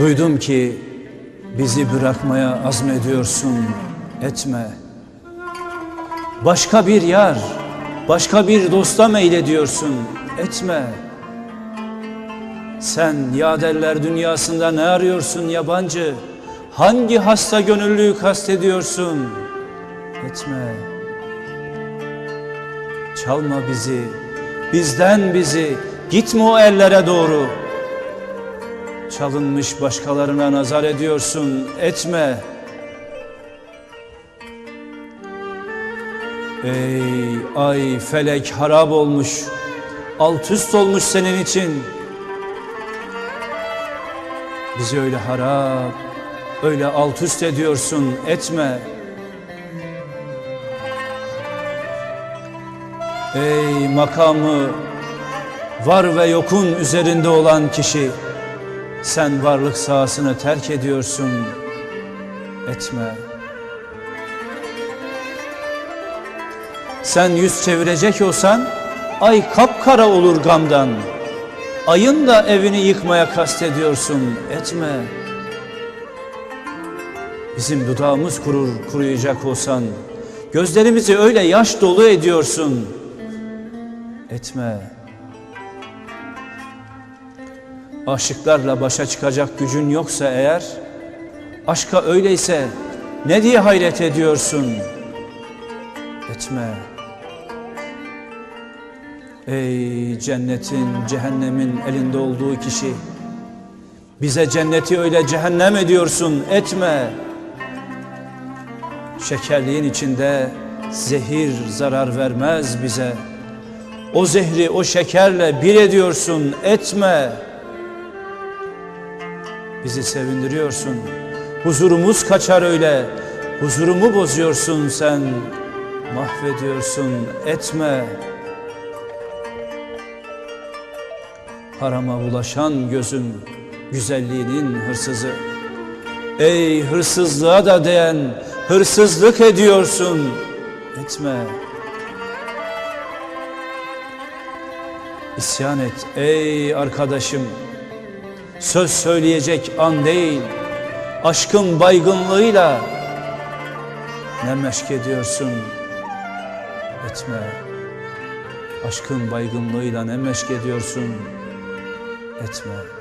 Duydum ki bizi bırakmaya azmediyorsun, etme. Başka bir yar, başka bir dosta meylediyorsun, etme. Sen yaderler dünyasında ne arıyorsun yabancı? Hangi hasta gönüllüyü kastediyorsun? Etme. Çalma bizi, bizden bizi, gitme o ellere doğru. Çalınmış başkalarına nazar ediyorsun, etme. Ey ay felek harap olmuş, alt üst olmuş senin için. Bizi öyle harap, öyle alt üst ediyorsun, etme. Ey makamı var ve yokun üzerinde olan kişi, sen varlık sahasını terk ediyorsun, etme. Sen yüz çevirecek olsan, ay kapkara olur gamdan. Ayın da evini yıkmaya kastediyorsun, etme. Bizim dudağımız kurur, kuruyacak olsan, gözlerimizi öyle yaş dolu ediyorsun, etme. Aşıklarla başa çıkacak gücün yoksa eğer, aşka öyleyse ne diye hayret ediyorsun? Etme. Ey cennetin, cehennemin elinde olduğu kişi, bize cenneti öyle cehennem ediyorsun, etme. Şekerliğin içinde zehir zarar vermez bize. O zehri o şekerle bir ediyorsun, etme. Bizi sevindiriyorsun. Huzurumuz kaçar öyle. Huzurumu bozuyorsun sen. Mahvediyorsun, etme. Harama bulaşan gözüm, güzelliğinin hırsızı. Ey hırsızlığa da değen, hırsızlık ediyorsun, etme. İsyan et ey arkadaşım. Söz söyleyecek an değil, aşkın baygınlığıyla ne meşk ediyorsun, etme. Aşkın baygınlığıyla ne meşk ediyorsun, etme.